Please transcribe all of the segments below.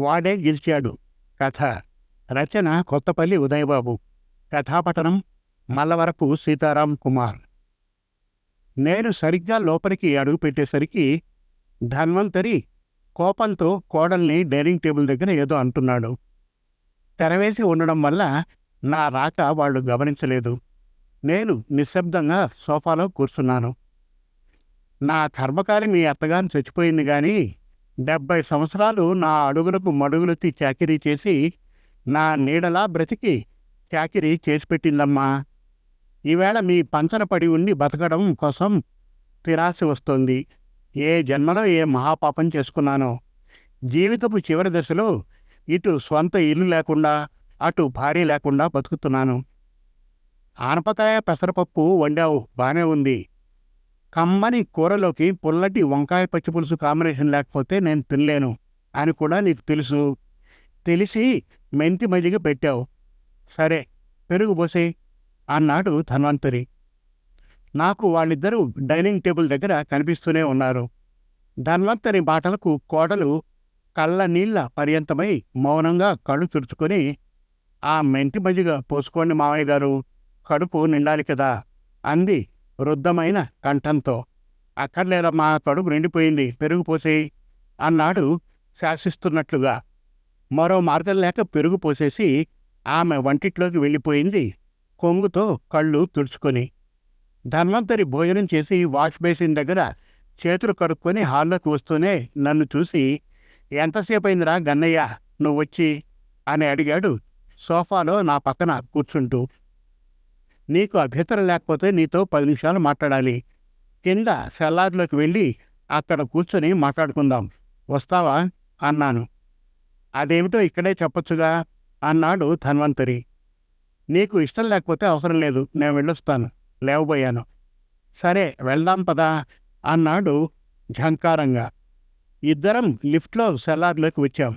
వాడే గెలిచాడు. కథ. రచన కొత్తపల్లి ఉదయబాబు. కథాపఠనం మల్లవరపు సీతారాం కుమార్. నేను సరిగ్గా లోపలికి అడుగుపెట్టేసరికి ధన్వంతరి కోపంతో కోడల్ని డైనింగ్ టేబుల్ దగ్గర ఏదో అంటున్నాడు. తెరవేసి ఉండడం వల్ల నా రాక వాళ్ళు గమనించలేదు. నేను నిశ్శబ్దంగా సోఫాలో కూర్చున్నాను. నా కర్మకారి మీ అత్తగారు చచ్చిపోయింది కానీ డెబ్బై సంవత్సరాలు నా అడుగులకు మడుగులెత్తి చాకిరీ చేసి నా నీడలా బ్రతికి చాకిరీ చేసి పెట్టిందమ్మా. ఈవేళ మీ పంచన పడి ఉండి బతకడం కోసం తిరాసి వస్తోంది. ఏ జన్మలో ఏ మహాపాపం చేసుకున్నానో. జీవితపు చివరి దశలో ఇటు స్వంత ఇల్లు లేకుండా అటు భార్య లేకుండా బతుకుతున్నాను. ఆనపకాయ పెసరపప్పు వండావు బానే ఉంది. కమ్మని కూరలోకి పుల్లటి వంకాయ పచ్చిపులుసు కాంబినేషన్ లేకపోతే నేను తినలేను అని కూడా నీకు తెలుసు. తెలిసి మెంతి మజ్జిగ పెట్టావు. సరే పెరుగు పోసే అన్నాడు ధన్వంతరి. నాకు వాళ్ళిద్దరూ డైనింగ్ టేబుల్ దగ్గర కనిపిస్తూనే ఉన్నారు. ధన్వంతరి మాటలకు కోడలు కళ్ళ నీళ్ళ పర్యంతమై మౌనంగా కళ్ళు తుడుచుకొని ఆ మెంతి మజ్జిగ పోసుకోండి మావయ్య గారు కడుపు నిండాలి కదా అంది వృద్ధమైన కంఠంతో అక్కర్లేదమ్మా కడుపు నిండిపోయింది పెరుగుపోసేయి అన్నాడు శాసిస్తున్నట్లుగా. మరో మార్గం లేక పెరుగుపోసేసి ఆమె వంటిట్లోకి వెళ్ళిపోయింది కొంగుతో కళ్ళు తుడుచుకొని. ధన్వంతరి భోజనం చేసి వాష్ బేసిన్ దగ్గర చేతులు కడుక్కొని హాల్లోకి వస్తూనే నన్ను చూసి ఎంతసేపు అయిందిరా గన్నయ్య నువ్వు వచ్చి అని అడిగాడు సోఫాలో నా పక్కన కూర్చుంటూ. నీకు అభ్యంతరం లేకపోతే నీతో పది నిమిషాలు మాట్లాడాలి. కింద సెల్లార్లోకి వెళ్ళి అక్కడ కూర్చొని మాట్లాడుకుందాం. వస్తావా? అన్నాను. అదేమిటో ఇక్కడే చెప్పొచ్చుగా? అన్నాడు ధన్వంతరి. నీకు ఇష్టం లేకపోతే అవసరం లేదు. నేను వెళ్ళొస్తాను. లేవబోయాను. సరే వెళ్దాం పదా? అన్నాడు ఝంకారంగా. ఇద్దరం లిఫ్ట్లో సెల్లార్లోకి వచ్చాం.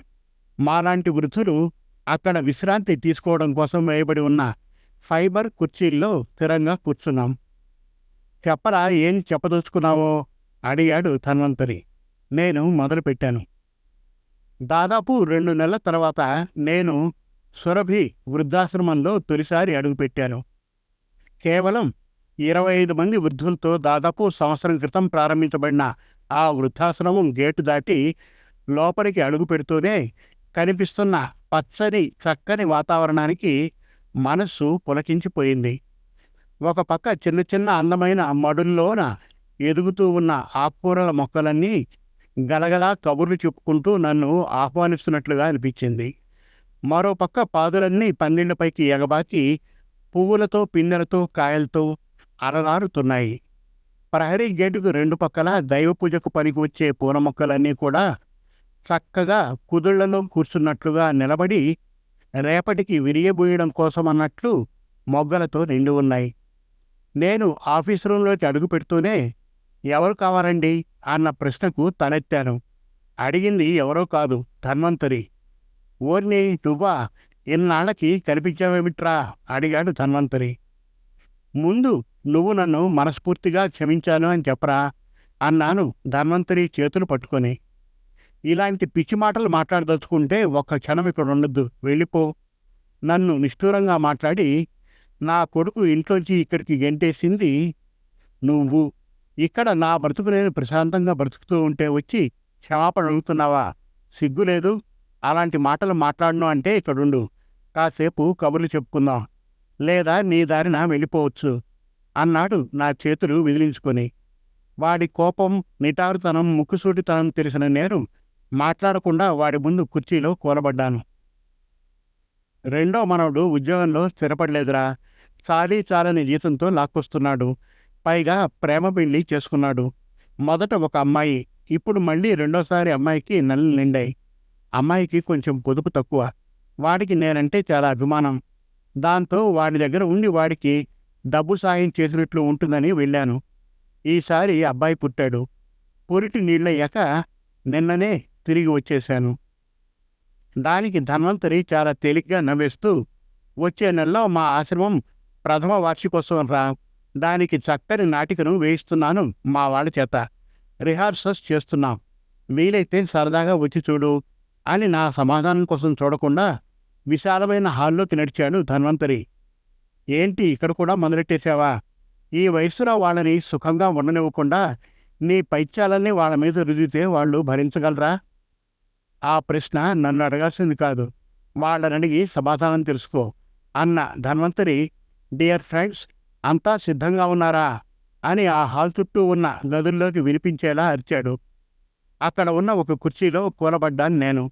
మాలాంటి వృద్ధులు అక్కడ విశ్రాంతి తీసుకోవడం కోసం వేయబడి ఉన్న ఫైబర్ కుర్చీల్లో స్థిరంగా కూర్చున్నాం. చెప్పరా ఏం చెప్పదలుచుకున్నావో? అడిగాడు ధన్వంతరి. నేను మొదలుపెట్టాను. దాదాపు రెండు నెలల తర్వాత నేను సురభి వృద్ధాశ్రమంలో తొలిసారి అడుగుపెట్టాను. కేవలం ఇరవై ఐదు మంది వృద్ధులతో దాదాపు సంవత్సరం క్రితం ప్రారంభించబడిన ఆ వృద్ధాశ్రమం గేటు దాటి లోపలికి అడుగు పెడుతూనే కనిపిస్తున్న పచ్చని చక్కని వాతావరణానికి మనస్సు పులకించిపోయింది. ఒక పక్క చిన్న చిన్న అందమైన మడుల్లోన ఎదుగుతూ ఉన్న ఆకుకూరల మొక్కలన్నీ గలగలా కబుర్లు చెప్పుకుంటూ నన్ను ఆహ్వానిస్తున్నట్లుగా అనిపించింది. మరోపక్క పాదులన్నీ పందిళ్ళపైకి ఎగబాకి పువ్వులతో పిన్నెలతో కాయలతో అలరారుతున్నాయి. ప్రహరీ గేటుకు రెండు పక్కల దైవ పూజకు పనికి వచ్చే పూల మొక్కలన్నీ కూడా చక్కగా కుదుళ్ళలో కూర్చున్నట్లుగా నిలబడి రేపటికి విరియబోయడం కోసం అన్నట్లు మొగ్గలతో నిండి ఉన్నాయి. నేను ఆఫీస్ రూంలోకి అడుగు పెడుతూనే ఎవరు కావాలండి? అన్న ప్రశ్నకు తలెత్తాను. అడిగింది ఎవరో కాదు ధన్వంతరి. ఓర్ని నువ్వా? ఇన్నాళ్ళకి కనిపించావేమిట్రా? అడిగాడు ధన్వంతరి. ముందు నువ్వు నన్ను మనస్ఫూర్తిగా క్షమించాను అని చెప్పరా? అన్నాను ధన్వంతరి చేతులు పట్టుకొని. ఇలాంటి పిచ్చి మాటలు మాట్లాడదలుచుకుంటే ఒక్క క్షణం ఇక్కడ ఉండొద్దు. వెళ్ళిపో. నన్ను నిష్ఠూరంగా మాట్లాడి నా కొడుకు ఇంట్లోంచి ఇక్కడికి గెంటేసింది నువ్వు. ఇక్కడ నా బ్రతుకు నేను ప్రశాంతంగా బ్రతుకుతూ ఉంటే వచ్చి క్షమాపణ అడుగుతున్నావా? సిగ్గులేదు అలాంటి మాటలు మాట్లాడను అంటే ఇక్కడుండు కాసేపు కబుర్లు చెప్పుకుందాం. లేదా నీ దారిన వెళ్ళిపోవచ్చు అన్నాడు నా చేతులు విదిలించుకొని. వాడి కోపం నిటారుతనం ముక్కుసూటితనం తెలిసిన నేను మాట్లాడకుండా వాడి ముందు కుర్చీలో కూలబడ్డాను. రెండో మనవడు ఉద్యోగంలో స్థిరపడలేదురా. చాలీ చాలని జీతంతో లాక్కొస్తున్నాడు. పైగా ప్రేమ పెళ్ళి చేసుకున్నాడు. మొదట ఒక అమ్మాయి ఇప్పుడు మళ్ళీ రెండోసారి అమ్మాయికి నెలలు నిండాయి. అమ్మాయికి కొంచెం పొదుపు తక్కువ. వాడికి నేనంటే చాలా అభిమానం. దాంతో వాడి దగ్గర ఉండి వాడికి డబ్బు సాయం చేసినట్లు ఉంటుందని వెళ్ళాను. ఈసారి అబ్బాయి పుట్టాడు. పురిటి నీళ్ళయ్యాక నిన్ననే తిరిగి వచ్చేశాను. దానికి ధన్వంతరి చాలా తేలిగ్గా నవ్వేస్తూ వచ్చే నెలలో మా ఆశ్రమం ప్రథమ వార్షికోత్సవం రా. దానికి చక్కని నాటికను వేయిస్తున్నాను మా వాళ్ళ చేత. రిహార్సల్స్ చేస్తున్నాం. వీలైతే సరదాగా వచ్చి చూడు అని నా సమాధానం కోసం చూడకుండా విశాలమైన హాల్లోకి నడిచాడు ధన్వంతరి. ఏంటి ఇక్కడ కూడా మొదలెట్టేశావా? ఈ వయసులో వాళ్ళని సుఖంగా ఉండనివ్వకుండా నీ పైత్యాలన్నీ వాళ్ళ మీద రుదితే వాళ్ళు భరించగలరా? ఆ ప్రశ్న నన్ను అడగాల్సింది కాదు. వాళ్ళని అడిగి సమాధానం తెలుసుకో. అన్న ధన్వంతరి డియర్ ఫ్రెండ్స్ అంతా సిద్ధంగా ఉన్నారా? అని ఆ హాల్ చుట్టూ ఉన్న గదుల్లోకి వినిపించేలా అరిచాడు. అక్కడ ఉన్న ఒక కుర్చీలో కూలబడ్డాను నేను.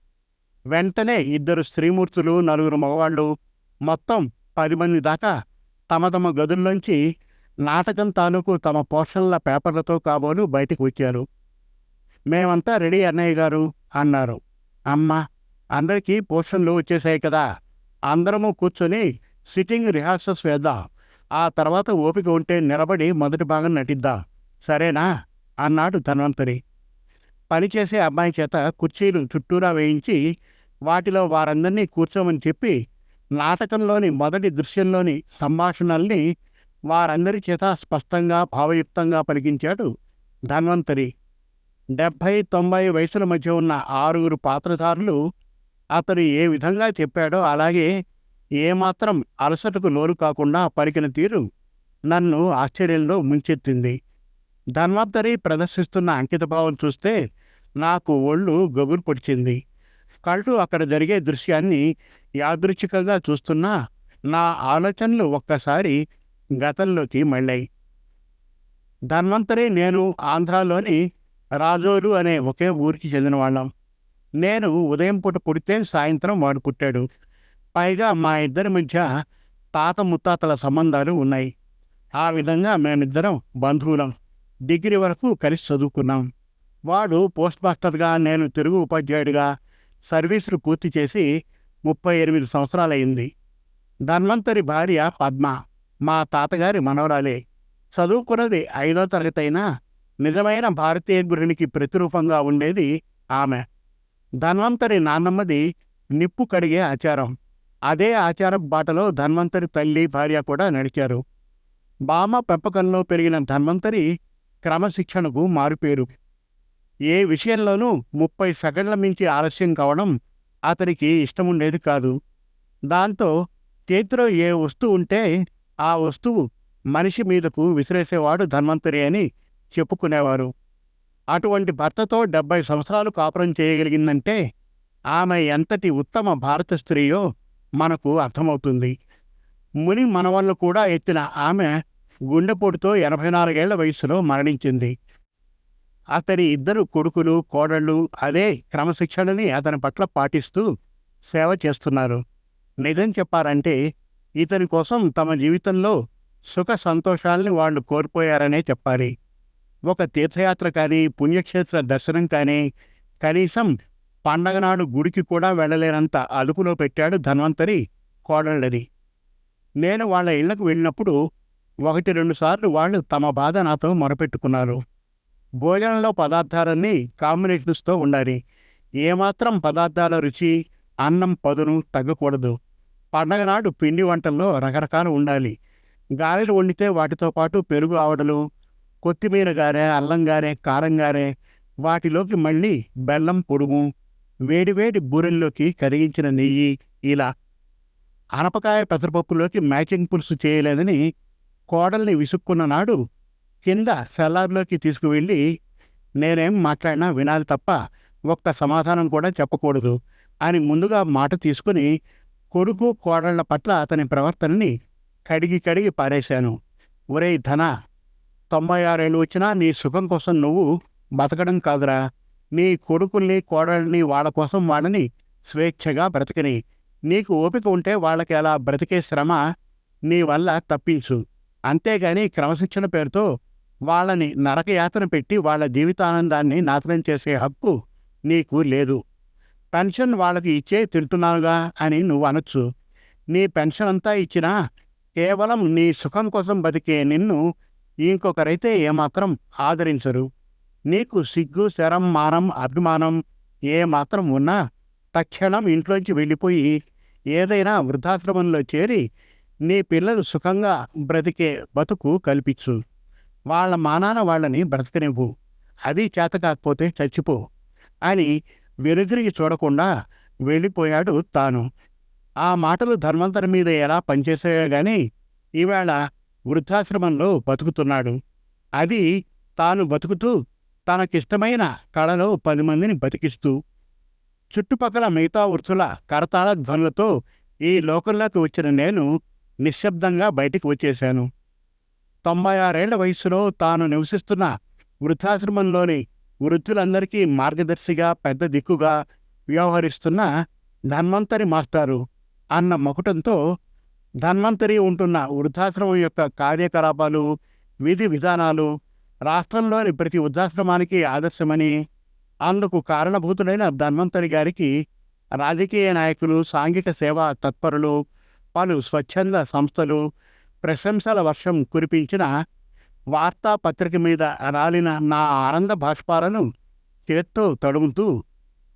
వెంటనే ఇద్దరు స్త్రీమూర్తులు నలుగురు మగవాళ్ళు మొత్తం పది మంది దాకా తమ తమ గదుల్లోంచి నాటకం తాలూకు తమ పోర్షన్ల పేపర్లతో కాబోలు బయటకు వచ్చారు. మేమంతా రెడీ అన్నయ్య గారు అన్నారు. అమ్మా అందరికీ పోర్షన్లు వచ్చేసాయి కదా. అందరము కూర్చొని సిట్టింగ్ రిహార్సల్స్ వేద్దాం. ఆ తర్వాత ఓపిక ఉంటే నిలబడి మొదటి భాగం నటిద్దాం. సరేనా? అన్నాడు ధన్వంతరి. పనిచేసే అబ్బాయి చేత కుర్చీలు చుట్టూరా వేయించి వాటిలో వారందరినీ కూర్చోమని చెప్పి నాటకంలోని మొదటి దృశ్యంలోని సంభాషణల్ని వారందరి చేత స్పష్టంగా భావయుక్తంగా పలికించాడు ధన్వంతరి. డెబ్భై తొంభై వయసుల మధ్య ఉన్న ఆరుగురు పాత్రధారులు అతను ఏ విధంగా చెప్పాడో అలాగే ఏమాత్రం అలసటకు లోను కాకుండా పలికిన తీరు నన్ను ఆశ్చర్యంలో ముంచెత్తింది. ధన్వంతరి ప్రదర్శిస్తున్న అంకితభావం చూస్తే నాకు ఒళ్ళు గగురు పొడిచింది. కళ్ళు అక్కడ జరిగే దృశ్యాన్ని యాదృచ్ఛికంగా చూస్తున్నా నా ఆలోచనలు ఒక్కసారి గతంలోకి మళ్ళాయి. ధన్వంతరి నేను ఆంధ్రాలోని రాజోలు అనే ఒకే ఊరికి చెందినవాళ్ళం నేను ఉదయం పూట పుడితే సాయంత్రం వాడు పుట్టాడు. పైగా మా ఇద్దరి మధ్య తాత ముత్తాతల సంబంధాలు ఉన్నాయి. ఆ విధంగా మేమిద్దరం బంధువులం. డిగ్రీ వరకు కలిసి చదువుకున్నాం. వాడు పోస్ట్ మాస్టర్గా నేను తెలుగు ఉపాధ్యాయుడిగా సర్వీసులు పూర్తి చేసి ముప్పై ఎనిమిది సంవత్సరాలయ్యింది ధన్వంతరి భార్య పద్మ మా తాతగారి మనవరాలే. చదువుకున్నది ఐదో తరగతి అయినా నిజమైన భారతీయ గృహిణికి ప్రతిరూపంగా ఉండేది ఆమె. ధన్వంతరి నాన్నమ్మది నిప్పు కడిగే ఆచారం. అదే ఆచారం బాటలో ధన్వంతరి తల్లి భార్య కూడా నడిచారు. బామ పెంపకంలో పెరిగిన ధన్వంతరి క్రమశిక్షణకు మారుపేరు. ఏ విషయంలోనూ ముప్పై సెకండ్ల మించి ఆలస్యం కావడం అతనికి ఇష్టముండేది కాదు. దాంతో చేతిలో ఏ వస్తువు ఉంటే ఆ వస్తువు మనిషి మీదకు విసిరేసేవాడు ధన్వంతరి అని చెప్పుకునేవారు. అటువంటి భర్తతో డెబ్బై సంవత్సరాలు కాపురం చేయగలిగిందంటే ఆమె ఎంతటి ఉత్తమ భారత స్త్రీయో మనకు అర్థమవుతుంది. ముని మనవళ్ళు కూడా ఎత్తిన ఆమె గుండెపోటుతో ఎనభై నాలుగేళ్ళ వయసులో మరణించింది. అతని ఇద్దరు కొడుకులు కోడళ్ళు అదే క్రమశిక్షణని అతని పట్ల పాటిస్తూ సేవ చేస్తున్నారు. నిజం చెప్పారంటే ఇతని కోసం తమ జీవితంలో సుఖ సంతోషాల్ని వాళ్ళు కోల్పోయారనే చెప్పాలి. ఒక తీర్థయాత్ర కానీ పుణ్యక్షేత్ర దర్శనం కానీ కనీసం పండగ నాడు గుడికి కూడా వెళ్ళలేనంత అదుపులో పెట్టాడు ధన్వంతరి కోడళ్ళని. నేను వాళ్ళ ఇళ్ళకు వెళ్ళినప్పుడు ఒకటి రెండు సార్లు వాళ్ళు తమ బాధ నాతో మొరపెట్టుకున్నారు. భోజనంలో పదార్థాలన్నీ కాంబినేషన్స్తో ఉండాలి. ఏమాత్రం పదార్థాల రుచి అన్నం పదును తగ్గకూడదు. పండగ నాడు పిండి వంటల్లో రకరకాలు ఉండాలి. గారెలు వండితే వాటితో పాటు పెరుగు ఆవడలు కొత్తిమీర గారే అల్లం గారే కారం గారే వాటిలోకి మళ్ళీ బెల్లం పొడుము వేడివేడి బూరెల్లోకి కరిగించిన నెయ్యి ఇలా అనపకాయ పెసరపప్పులోకి మ్యాచింగ్ పులుసు చేయలేదని కోడల్ని విసుక్కున్న నాడు కింద సెల్లార్లోకి తీసుకువెళ్ళి నేనేం మాట్లాడినా వినాలి తప్ప ఒక్క సమాధానం కూడా చెప్పకూడదు అని ముందుగా మాట తీసుకుని కొడుకు కోడళ్ళ పట్ల అతని ప్రవర్తనని కడిగి కడిగి పారేశాను. ఒరేయ్ ధన తొంభై ఆరేళ్ళు వచ్చినా నీ సుఖం కోసం నువ్వు బతకడం కాదురా. నీ కొడుకుల్ని కోడల్ని వాళ్ళ కోసం వాళ్ళని స్వేచ్ఛగా బ్రతకని. నీకు ఓపిక ఉంటే వాళ్ళకి అలా బ్రతికే శ్రమ నీ వల్ల తప్పించు. అంతేగాని క్రమశిక్షణ పేరుతో వాళ్ళని నరకయాతన పెట్టి వాళ్ళ జీవితానందాన్ని నాశనం చేసే హక్కు నీకు లేదు. పెన్షన్ వాళ్ళకి ఇచ్చే తింటున్నానుగా అని నువ్వు అనొచ్చు. నీ పెన్షన్ అంతా ఇచ్చినా కేవలం నీ సుఖం కోసం బతికే నిన్ను ఇంకొకరైతే ఏమాత్రం ఆదరించరు. నీకు సిగ్గు శరం మానం అభిమానం ఏమాత్రం ఉన్నా తక్షణం ఇంట్లోంచి వెళ్ళిపోయి ఏదైనా వృద్ధాశ్రమంలో చేరి నీ పిల్లలు సుఖంగా బ్రతికే బతుకు కల్పించు. వాళ్ళ మానాన వాళ్ళని బ్రతకనివ్వు. అది చేత కాకపోతే చచ్చిపో అని వెనుదిరిగి చూడకుండా వెళ్ళిపోయాడు తాను. ఆ మాటలు ధన్వంతరి మీద ఎలా పనిచేసాయో గాని ఈవేళ వృద్ధాశ్రమంలో బతుకుతున్నాడు. అది తాను బతుకుతూ తనకిష్టమైన కళలో పది మందిని బతికిస్తూ చుట్టుపక్కల మిగతా వృత్తుల కరతాళ ధ్వనులతో ఈ లోకంలోకి వచ్చిన నేను నిశ్శబ్దంగా బయటికి వచ్చేశాను. తొంభై ఆరేళ్ళ వయస్సులో తాను నివసిస్తున్న వృద్ధాశ్రమంలోని వృద్ధులందరికీ మార్గదర్శిగా పెద్ద దిక్కుగా వ్యవహరిస్తున్న ధన్వంతరి మాస్టారు అన్న మకుటంతో ధన్వంతరి ఉంటున్న వృద్ధాశ్రమం యొక్క కార్యకలాపాలు విధి విధానాలు రాష్ట్రంలోని ప్రతి వృద్ధాశ్రమానికి ఆదర్శమని అందుకు కారణభూతుడైన ధన్వంతరి గారికి రాజకీయ నాయకులు సాంఘిక సేవా తత్పరులు పలు స్వచ్ఛంద సంస్థలు ప్రశంసల వర్షం కురిపించిన వార్తాపత్రిక మీద రాలిన నా ఆనంద భాష్పాలను చేత్తో తడుముతూ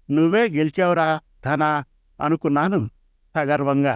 నువ్వే గెలిచావురా ధన అనుకున్నాను సగర్వంగా.